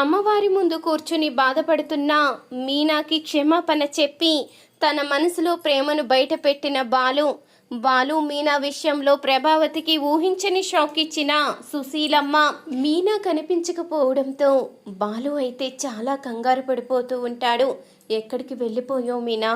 అమ్మవారి ముందు కూర్చుని బాధపడుతున్న మీనాకి క్షమాపణ చెప్పి తన మనసులో ప్రేమను బయటపెట్టిన బాలు బాలు మీనా విషయంలో ప్రభావతికి ఊహించని షాక్ ఇచ్చిన సుశీలమ్మ మీనా కనిపించకపోవడంతో బాలు అయితే చాలా కంగారు పడిపోతూ ఉంటాడు. ఎక్కడికి వెళ్ళిపోయావు మీనా?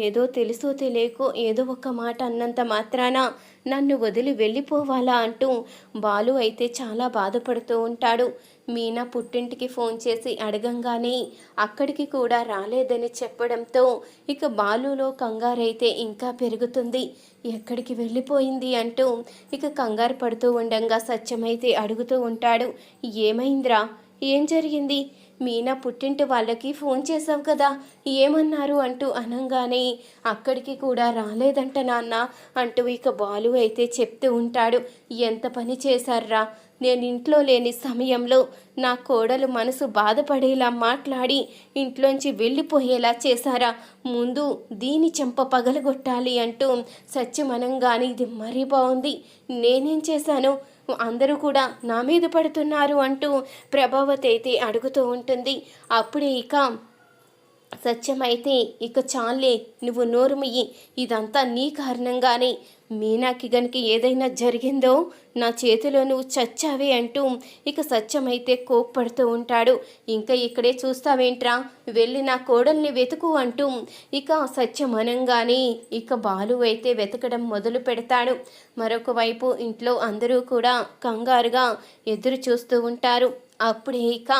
ఏదో తెలుసో తెలియకో ఏదో ఒక మాట అన్నంత మాత్రాన నన్ను వదిలి వెళ్ళిపోవాలా అంటూ బాలు అయితే చాలా బాధపడుతూ ఉంటాడు. మీనా పుట్టింటికి ఫోన్ చేసి అడగంగానే అక్కడికి కూడా రాలేదని చెప్పడంతో ఇక బాలులో కంగారైతే ఇంకా పెరుగుతుంది. ఎక్కడికి వెళ్ళిపోయింది అంటూ ఇక కంగారు పడుతూ ఉండంగా సత్యమైతే అడుగుతూ ఉంటాడు. ఏమైందిరా? ఏం జరిగింది? మీనా పుట్టింటి వాళ్ళకి ఫోన్ చేసావు కదా ఏమన్నారు అంటూ అనంగానే అక్కడికి కూడా రాలేదంట నాన్న అంటూ ఇక బాలు అయితే చెప్తూ ఉంటాడు. ఎంత పని చేశారా నేను ఇంట్లో లేని సమయంలో నా కోడలు మనసు బాధపడేలా మాట్లాడి ఇంట్లోంచి వెళ్ళిపోయేలా చేశారా? ముందు దీని చెంప పగలగొట్టాలి అంటూ సత్యమనంగానే ఇది మరీ బాగుంది నేనేం చేశాను? అందరూ కూడా నా మీద పడుతున్నారు అంటూ ప్రభావతి అయితే అడుగుతూ ఉంటుంది. అప్పుడే ఇక సత్యమైతే ఇక చాలే నువ్వు నోరుమియ్యి. ఇదంతా నీ కారణంగానే. మీనాకి గనుక ఏదైనా జరిగిందో నా చేతిలో నువ్వు చచ్చావే అంటూ ఇక సత్యమైతే కోప్పడుతూ ఉంటాడు. ఇంకా ఇక్కడే చూస్తావేంట్రా? వెళ్ళి నా కోడల్ని వెతుకు అంటూ ఇక సత్యమనంగానే ఇక బాలు అయితే వెతకడం మొదలు పెడతాడు. మరొకవైపు ఇంట్లో అందరూ కూడా కంగారుగా ఎదురు చూస్తూ ఉంటారు. అప్పుడే ఇక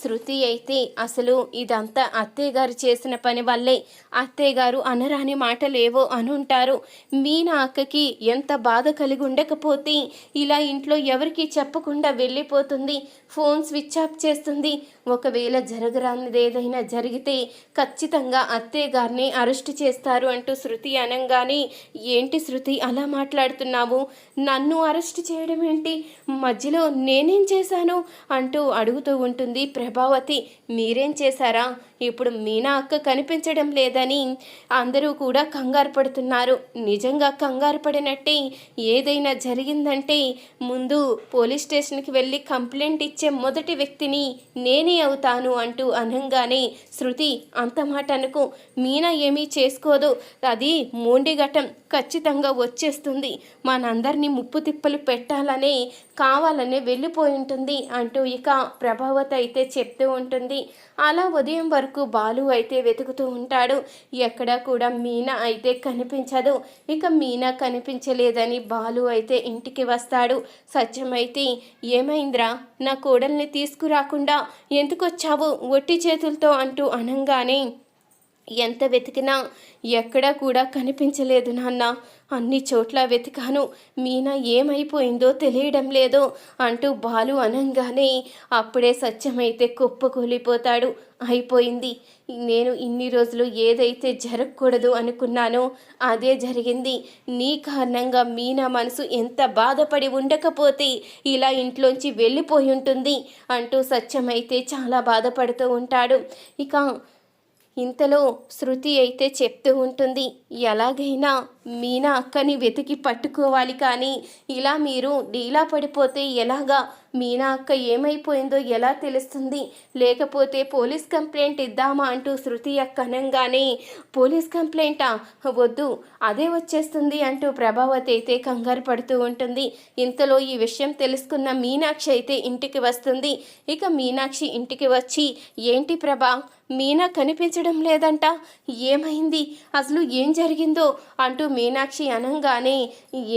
శృతి అయితే అసలు ఇదంతా అత్తయ్య గారు చేసిన పని వల్లే అత్తయ్య గారు అనరాని మాటలేవో అనుంటారు. మీనా అక్కకి ఎంత బాధ కలిగి ఉండకపోతే ఇలా ఇంట్లో ఎవరికి చెప్పకుండా వెళ్ళిపోతుంది. ఫోన్ స్విచ్ ఆఫ్ చేస్తుంది. ఒకవేళ జరగరానిది ఏదైనా జరిగితే ఖచ్చితంగా అత్తయ్య గారిని అరెస్ట్ చేస్తారు అంటూ శృతి అనంగానే ఏంటి శృతి అలా మాట్లాడుతున్నావు? నన్ను అరెస్ట్ చేయడం ఏంటి మధ్యలో నేనేం చేశాను? అంటూ అడుగుతూ ఉంటుంది ప్రభావతి మీరేం చేశారా? ఇప్పుడు మీనా అక్క కనిపించడం లేదని అందరూ కూడా కంగారు పడుతున్నారు. నిజంగా కంగారు పడినట్టే ఏదైనా జరిగిందంటే ముందు పోలీస్ స్టేషన్కి వెళ్ళి కంప్లైంట్ ఇచ్చే మొదటి వ్యక్తిని నేనే అవుతాను అంటూ అనంగానే శృతి అంత మాట అనుకు. మీనా ఏమీ చేసుకోదు. అది మోండిఘటం. ఖచ్చితంగా వచ్చేస్తుంది. మనందరినీ ముప్పు తిప్పలు పెట్టాలనే కావాలనే వెళ్ళిపోయి ఉంటుంది. అంటూ ఇక ప్రభావత అయితే చెప్తూ ఉంటుంది. అలా ఉదయం వరకు బాలు అయితే వెతుకుతూ ఉంటాడు. ఎక్కడా కూడా మీనా అయితే కనిపించదు. ఇక మీనా కనిపించలేదని బాలు అయితే ఇంటికి వస్తాడు. సత్యమైతే ఏమైందిరా? నా కోడల్ని తీసుకురాకుండా ఎందుకు వచ్చావు ఒట్టి చేతులతో అంటూ అనంగానే ఎంత వెతికినా ఎక్కడా కూడా కనిపించలేదు నాన్న. అన్ని చోట్ల వెతికాను. మీనా ఏమైపోయిందో తెలియడం లేదు అంటూ బాలు అనంగానే అప్పుడే సత్యమైతే కుప్పకూలిపోతాడు అయిపోయింది. నేను ఇన్ని రోజులు ఏదైతే జరగకూడదు అనుకున్నానో అదే జరిగింది. నీ కారణంగా మీనా మనసు ఎంత బాధపడి ఉండకపోతే ఇలా ఇంట్లోంచి వెళ్ళిపోయి ఉంటుంది అంటూ సత్యమైతే చాలా బాధపడుతూ ఉంటాడు. ఇక ఇంతలో శృతి అయితే చెప్తూ ఉంటుంది ఎలాగైనా మీనా అక్కని వెతికి పట్టుకోవాలి కానీ ఇలా మీరు డీలా పడిపోతే ఎలాగా? మీనా అక్క ఏమైపోయిందో ఎలా తెలుస్తుంది? లేకపోతే పోలీస్ కంప్లైంట్ ఇద్దామా అంటూ శృతి అక్కనంగానే పోలీస్ కంప్లైంటా? వద్దు అదే వచ్చేస్తుంది అంటూ ప్రభావతి అయితే కంగారు పడుతూ ఉంటుంది. ఇంతలో ఈ విషయం తెలుసుకున్న మీనాక్షి అయితే ఇంటికి వస్తుంది. ఇక మీనాక్షి ఇంటికి వచ్చి ఏంటి ప్రభా మీనా కనిపించడం లేదంట? ఏమైంది? అసలు ఏం జరిగిందో? అంటూ మీనాక్షి అనంగానే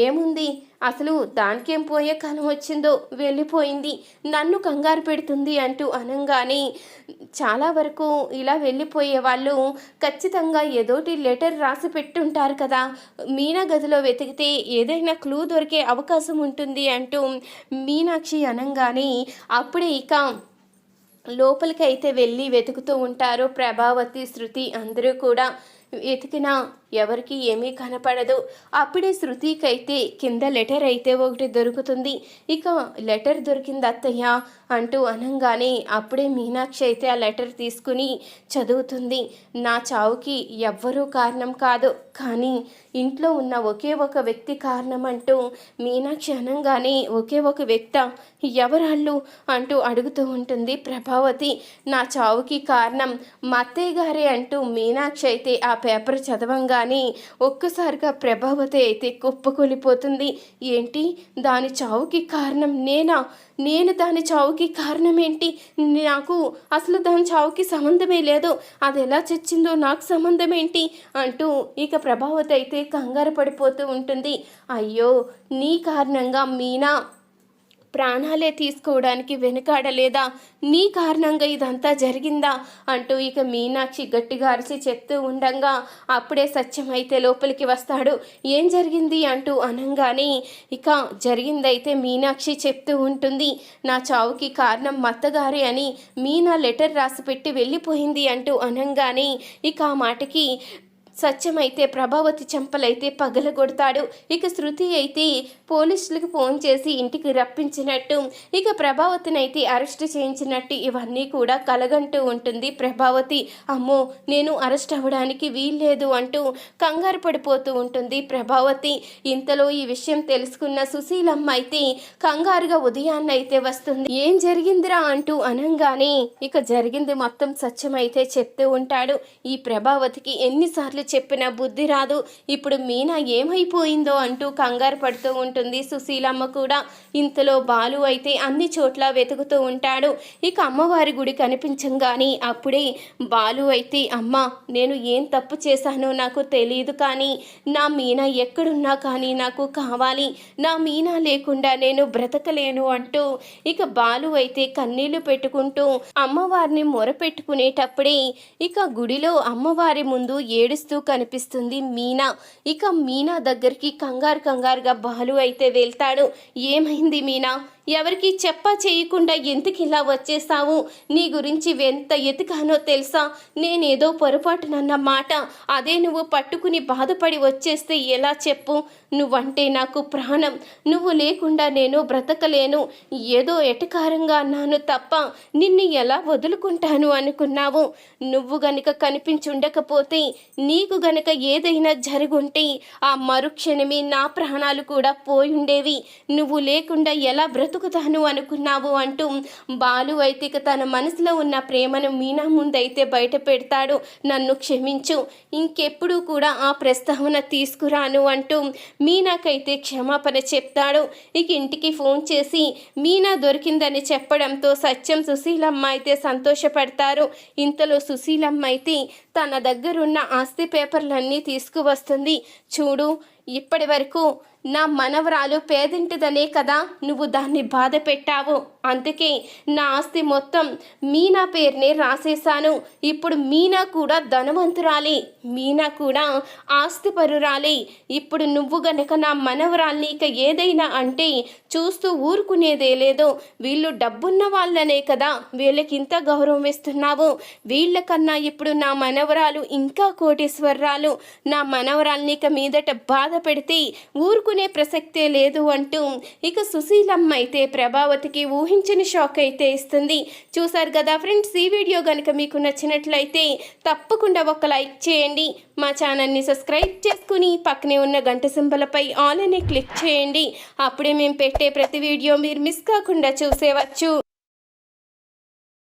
ఏముంది? అసలు దానికేం పోయే కాలం వచ్చిందో వెళ్ళిపోయింది. నన్ను కంగారు పెడుతుంది అంటూ అనంగానే చాలా వరకు ఇలా వెళ్ళిపోయే వాళ్ళు ఖచ్చితంగా ఏదోటి లెటర్ రాసి పెట్టుంటారు కదా. మీనా గదిలో వెతికితే ఏదైనా క్లూ దొరికే అవకాశం ఉంటుంది అంటూ మీనాక్షి అనంగానే అప్పుడే ఇక లోపలికి అయితే వెళ్ళి వెతుకుతూ ఉంటారు ప్రభావతి శృతి అందరూ కూడా. వెతికిన ఎవరికి ఏమీ కనపడదు. అప్పుడే శృతికైతే కింద లెటర్ అయితే ఒకటి దొరుకుతుంది. ఇక లెటర్ దొరికింది అత్తయ్య అంటూ అనంగానే అప్పుడే మీనాక్షి అయితే ఆ లెటర్ తీసుకుని చదువుతుంది. నా చావుకి ఎవ్వరూ కారణం కాదు. కానీ ఇంట్లో ఉన్న ఒకే ఒక వ్యక్తి కారణం అంటూ మీనాక్షి అనంగానే ఒకే ఒక వ్యక్త ఎవరాళ్ళు అంటూ అడుగుతూ ఉంటుంది ప్రభావతి. నా చావుకి కారణం మా అత్తయ్య గారే అంటూ మీనాక్షి అయితే ఆ పేపర్ కానీ ఒక్కసారిగా ప్రభావతి అయితే కుప్పకూలిపోతుంది. ఏంటి? దాని చావుకి కారణం నేనా? నేను దాని చావుకి కారణం ఏంటి నాకు అసలు దాని చావుకి సంబంధమే లేదు. అది ఎలా చచ్చిందో నాకు సంబంధం ఏంటి అంటూ ఇక ప్రభావతి అయితే కంగారు పడిపోతూ ఉంటుంది. అయ్యో నీ కారణంగా మీనా ప్రాణాలే తీసుకోవడానికి వెనుకాడలేదా? నీ కారణంగా ఇదంతా జరిగిందా? అంటూ ఇక మీనాక్షి గట్టిగా అరిచి చెప్తూ ఉండగా అప్పుడే సత్యం అయితే లోపలికి వస్తాడు. ఏం జరిగింది? అంటూ అనంగానే ఇక జరిగిందైతే మీనాక్షి చెప్తూ ఉంటుంది. నా చావుకి కారణం మత్తగారే అని మీనా లెటర్ రాసి పెట్టి వెళ్ళిపోయింది అంటూ అనంగానే ఇక ఆ మాటకి సత్యమైతే ప్రభావతి చెంపలైతే పగలగొడతాడు. ఇక శృతి అయితే పోలీసులకు ఫోన్ చేసి ఇంటికి రప్పించినట్టు. ఇక ప్రభావతిని అయితే అరెస్ట్ చేయించినట్టు ఇవన్నీ కూడా కలగంటూ ఉంటుంది. ప్రభావతి అమ్మో నేను అరెస్ట్ అవ్వడానికి వీల్లేదు అంటూ కంగారు పడిపోతూ ఉంటుంది ప్రభావతి. ఇంతలో ఈ విషయం తెలుసుకున్న సుశీలమ్మ అయితే కంగారుగా ఉదయాన్నైతే అయితే వస్తుంది. ఏం జరిగిందిరా అంటూ అనంగానే ఇక జరిగింది మొత్తం సత్యమైతే చెప్తూ ఉంటాడు. ఈ ప్రభావతికి ఎన్నిసార్లు చెప్పిన బుద్ధి రాదు. ఇప్పుడు మీనా ఏమైపోయిందో అంటూ కంగారు పడుతూ ఉంటుంది సుశీలమ్మ కూడా. ఇంతలో బాలు అయితే అన్ని చోట్ల వెతుకుతూ ఉంటాడు. ఇక అమ్మవారి గుడి కనిపించంగాని అప్పుడే బాలు అయితే అమ్మ నేను ఏం తప్పు చేశానో నాకు తెలియదు కానీ నా మీనా ఎక్కడున్నా కానీ నాకు కావాలి. నా మీనా లేకుండా నేను బ్రతకలేను అంటూ ఇక బాలు అయితే కన్నీళ్ళు పెట్టుకుంటూ అమ్మవారిని మొరపెట్టుకునేటప్పుడే ఇక గుడిలో అమ్మవారి ముందు ఏడుస్తూ కనిపిస్తుంది మీనా. ఇక మీనా దగ్గరికి కంగారు కంగారుగా బాలు అయితే వెళ్తాడు. ఏమైంది మీనా? ఎవరికి చెప్ప చేయకుండా ఎందుకు ఇలా వచ్చేసావు? నీ గురించి ఎంత ఎతికానో తెలుసా? నేనేదో పొరపాటునన్న మాట. అదే నువ్వు పట్టుకుని బాధపడి వచ్చేస్తే ఎలా చెప్పు? నువ్వంటే నాకు ప్రాణం. నువ్వు లేకుండా నేను బ్రతకలేను. ఏదో ఎటకారంగా అన్నాను తప్ప నిన్ను ఎలా వదులుకుంటాను అనుకున్నావు? నువ్వు గనుక కనిపించుండకపోతే నీకు గనక ఏదైనా జరుగుంటే ఆ మరుక్షణమే నా ప్రాణాలు కూడా పోయుండేవి. నువ్వు లేకుండా ఎలా బ్రతుకుతాను అనుకున్నావు అంటూ బాలు అయితే ఇక తన మనసులో ఉన్న ప్రేమను మీనా ముందైతే బయట పెడతాడు. నన్ను క్షమించు. ఇంకెప్పుడు కూడా ఆ ప్రస్తావన తీసుకురాను అంటూ మీనాకైతే క్షమాపణ చెప్తాడు. ఇక ఇంటికి ఫోన్ చేసి మీనా దొరికిందని చెప్పడంతో సత్యం సుశీలమ్మ అయితే సంతోషపడతారు. ఇంతలో సుశీలమ్మ అయితే తన దగ్గరున్న ఆస్తి పేపర్లన్నీ తీసుకువస్తుంది. చూడు ఇప్పటి వరకు నా మనవరాలు పేదింటిదనే కదా నువ్వు దాన్ని బాధ పెట్టావు. అందుకే నా ఆస్తి మొత్తం మీనా పేరునే రాసేశాను. ఇప్పుడు మీనా కూడా ధనవంతురాలి. మీనా కూడా ఆస్తి పరురాలి ఇప్పుడు నువ్వు గనక నా మనవరాల్ని ఇక ఏదైనా అంటే చూస్తూ ఊరుకునేదే లేదు. వీళ్ళు డబ్బున్న వాళ్ళనే కదా. వీళ్ళకి ఇంత గౌరవం ఇస్తున్నావు వీళ్ళకన్నా ఇప్పుడు నా మనవరాలు ఇంకా కోటేశ్వరరాలు. నా మనవరాల్ని ఇక మీదట బాధ పెడితే ఊరుకునే ప్రసక్తే లేదు అంటూ ఇక సుశీలమ్మ అయితే ప్రభావతికి ఊహించని షాక్ అయితే ఇస్తుంది. చూసారు కదా ఫ్రెండ్స్ ఈ వీడియో కనుక మీకు నచ్చినట్లయితే తప్పకుండా ఒక లైక్ చేయండి. మా ఛానల్ని సబ్స్క్రైబ్ చేసుకుని పక్కనే ఉన్న గంట సింబలపై ఆల్ అనే క్లిక్ చేయండి. అప్పుడే మేము పెట్టే ప్రతి వీడియో మీరు మిస్ కాకుండా చూసేవచ్చు.